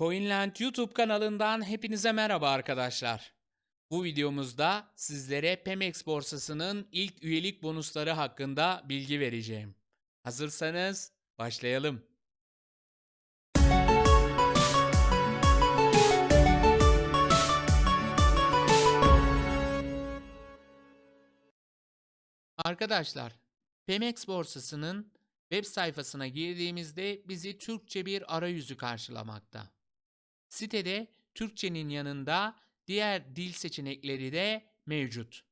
Coinland YouTube kanalından hepinize merhaba arkadaşlar. Bu videomuzda sizlere Pemex borsasının ilk üyelik bonusları hakkında bilgi vereceğim. Hazırsanız başlayalım. Arkadaşlar, Pemex borsasının web sayfasına girdiğimizde bizi Türkçe bir arayüzü karşılamakta. Sitede Türkçenin yanında diğer dil seçenekleri de mevcut.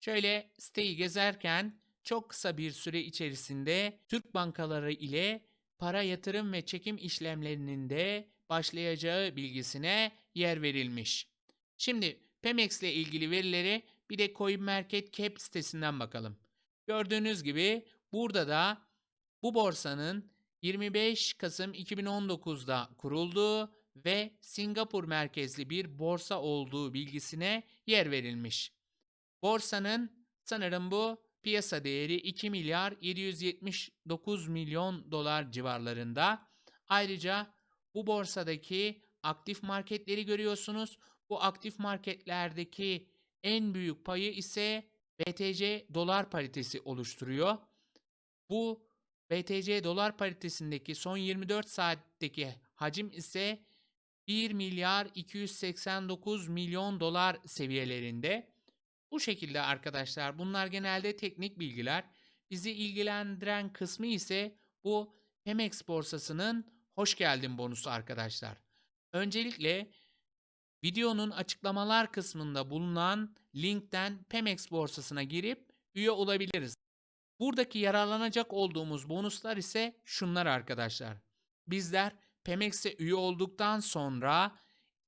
Şöyle siteyi gezerken çok kısa bir süre içerisinde Türk bankaları ile para yatırım ve çekim işlemlerinin de başlayacağı bilgisine yer verilmiş. Şimdi Pemex ile ilgili verileri bir de CoinMarketCap sitesinden bakalım. Gördüğünüz gibi burada da bu borsanın 25 Kasım 2019'da kurulduğu ve Singapur merkezli bir borsa olduğu bilgisine yer verilmiş. Borsanın sanırım bu piyasa değeri 2 milyar 779 milyon dolar civarlarında. Ayrıca bu borsadaki aktif marketleri görüyorsunuz. Bu aktif marketlerdeki en büyük payı ise BTC dolar paritesi oluşturuyor. Bu BTC dolar paritesindeki son 24 saatteki hacim ise 1 milyar 289 milyon dolar seviyelerinde. Bu şekilde arkadaşlar bunlar genelde teknik bilgiler. Bizi ilgilendiren kısmı ise bu Pemex borsasının hoş geldin bonusu arkadaşlar. Öncelikle videonun açıklamalar kısmında bulunan linkten Pemex borsasına girip üye olabiliriz. Buradaki yararlanacak olduğumuz bonuslar ise şunlar arkadaşlar. Bizler Pemex'e üye olduktan sonra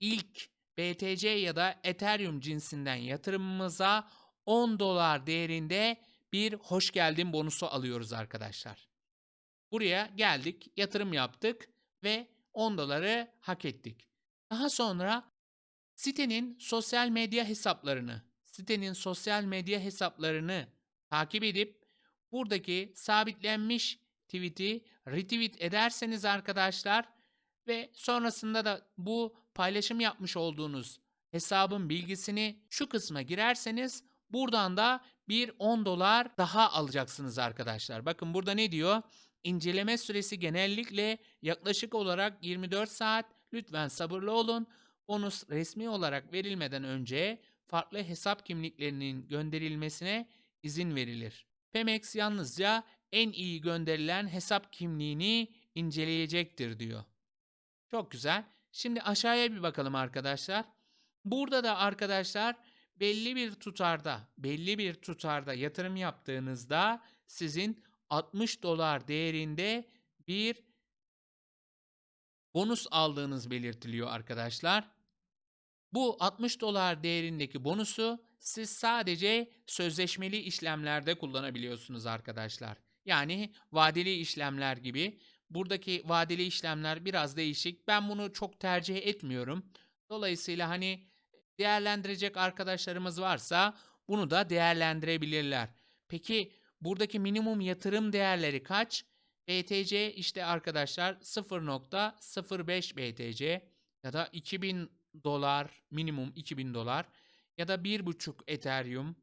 ilk BTC ya da Ethereum cinsinden yatırımımıza 10 dolar değerinde bir hoş geldin bonusu alıyoruz arkadaşlar. Buraya geldik, yatırım yaptık ve 10 doları hak ettik. Daha sonra sitenin sosyal medya hesaplarını, sitenin sosyal medya hesaplarını takip edip buradaki sabitlenmiş tweet'i retweet ederseniz arkadaşlar ve sonrasında da bu paylaşım yapmış olduğunuz hesabın bilgisini şu kısma girerseniz buradan da bir 10 dolar daha alacaksınız arkadaşlar. Bakın burada ne diyor? İnceleme süresi genellikle yaklaşık olarak 24 saat. Lütfen sabırlı olun. Bonus resmi olarak verilmeden önce farklı hesap kimliklerinin gönderilmesine izin verilir. Pemex yalnızca en iyi gönderilen hesap kimliğini inceleyecektir diyor. Çok güzel. Şimdi aşağıya bir bakalım arkadaşlar. Burada da arkadaşlar belli bir tutarda, belli bir tutarda yatırım yaptığınızda sizin 60 dolar değerinde bir bonus aldığınız belirtiliyor arkadaşlar. Bu 60 dolar değerindeki bonusu siz sadece sözleşmeli işlemlerde kullanabiliyorsunuz arkadaşlar. Yani vadeli işlemler gibi. Buradaki vadeli işlemler biraz değişik. Ben bunu çok tercih etmiyorum. Dolayısıyla hani değerlendirecek arkadaşlarımız varsa bunu da değerlendirebilirler. Peki buradaki minimum yatırım değerleri kaç? BTC işte arkadaşlar 0.05 BTC ya da 2000 dolar minimum 2000 dolar ya da 1.5 Ethereum,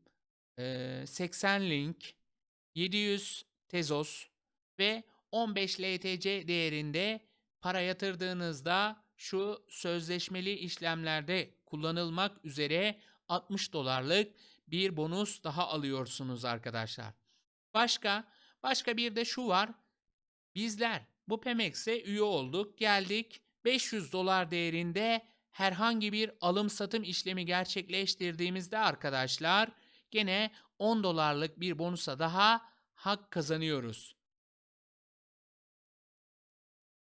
80 Link, 700 Tezos ve 15 LTC değerinde para yatırdığınızda şu sözleşmeli işlemlerde kullanılmak üzere 60 dolarlık bir bonus daha alıyorsunuz arkadaşlar. Başka başka bir de şu var. Bizler bu Pemex'e üye olduk, geldik. 500 dolar değerinde herhangi bir alım satım işlemi gerçekleştirdiğimizde arkadaşlar gene 10 dolarlık bir bonusa daha hak kazanıyoruz.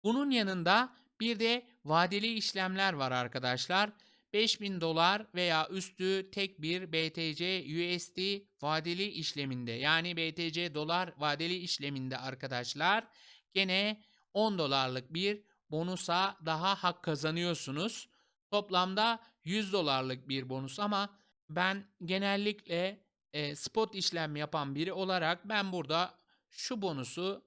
Bunun yanında bir de vadeli işlemler var arkadaşlar. 5000 dolar veya üstü tek bir BTC USD vadeli işleminde yani BTC dolar vadeli işleminde arkadaşlar gene 10 dolarlık bir bonusa daha hak kazanıyorsunuz. Toplamda 100 dolarlık bir bonus ama ben genellikle e, spot işlem yapan biri olarak ben burada şu bonusu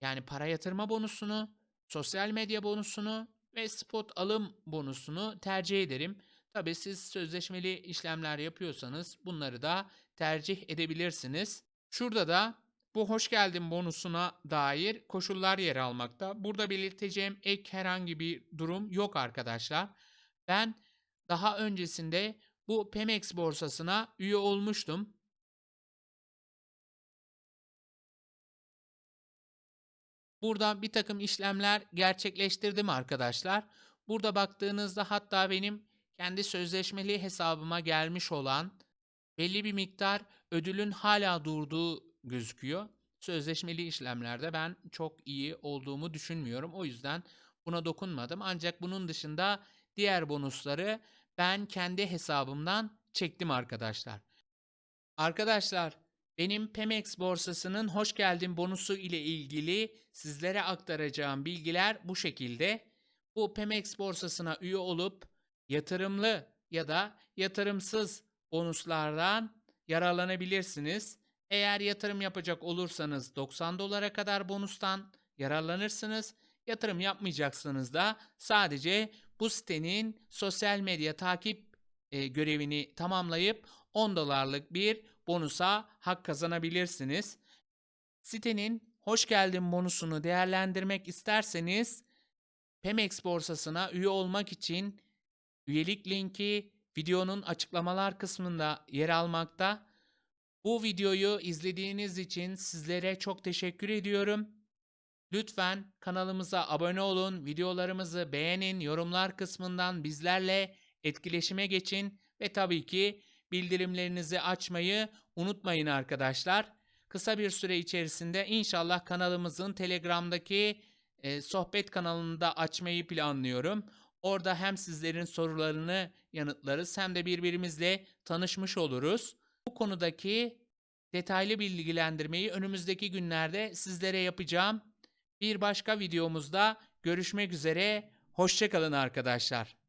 yani para yatırma bonusunu, sosyal medya bonusunu ve spot alım bonusunu tercih ederim. Tabii siz sözleşmeli işlemler yapıyorsanız bunları da tercih edebilirsiniz. Şurada da bu hoş geldin bonusuna dair koşullar yer almakta. Burada belirteceğim ek herhangi bir durum yok arkadaşlar. Ben daha öncesinde bu Pemex borsasına üye olmuştum. Burada bir takım işlemler gerçekleştirdim arkadaşlar. Burada baktığınızda hatta benim kendi sözleşmeli hesabıma gelmiş olan belli bir miktar ödülün hala durduğu gözüküyor. Sözleşmeli işlemlerde ben çok iyi olduğumu düşünmüyorum. O yüzden buna dokunmadım. Ancak bunun dışında diğer bonusları ben kendi hesabımdan çektim arkadaşlar. Arkadaşlar benim Pemex borsasının hoş geldin bonusu ile ilgili sizlere aktaracağım bilgiler bu şekilde. Bu Pemex borsasına üye olup yatırımlı ya da yatırımsız bonuslardan yararlanabilirsiniz. Eğer yatırım yapacak olursanız 90 dolara kadar bonustan yararlanırsınız. Yatırım yapmayacaksanız da sadece bu sitenin sosyal medya takip e, görevini tamamlayıp 10 dolarlık bir bonusa hak kazanabilirsiniz. Sitenin hoş geldin bonusunu değerlendirmek isterseniz Pemex borsasına üye olmak için üyelik linki videonun açıklamalar kısmında yer almakta. Bu videoyu izlediğiniz için sizlere çok teşekkür ediyorum. Lütfen kanalımıza abone olun, videolarımızı beğenin, yorumlar kısmından bizlerle etkileşime geçin ve tabii ki bildirimlerinizi açmayı unutmayın arkadaşlar. Kısa bir süre içerisinde inşallah kanalımızın Telegram'daki e, sohbet kanalını da açmayı planlıyorum. Orada hem sizlerin sorularını yanıtlarız hem de birbirimizle tanışmış oluruz. Bu konudaki detaylı bilgilendirmeyi önümüzdeki günlerde sizlere yapacağım. Bir başka videomuzda görüşmek üzere. Hoşçakalın arkadaşlar.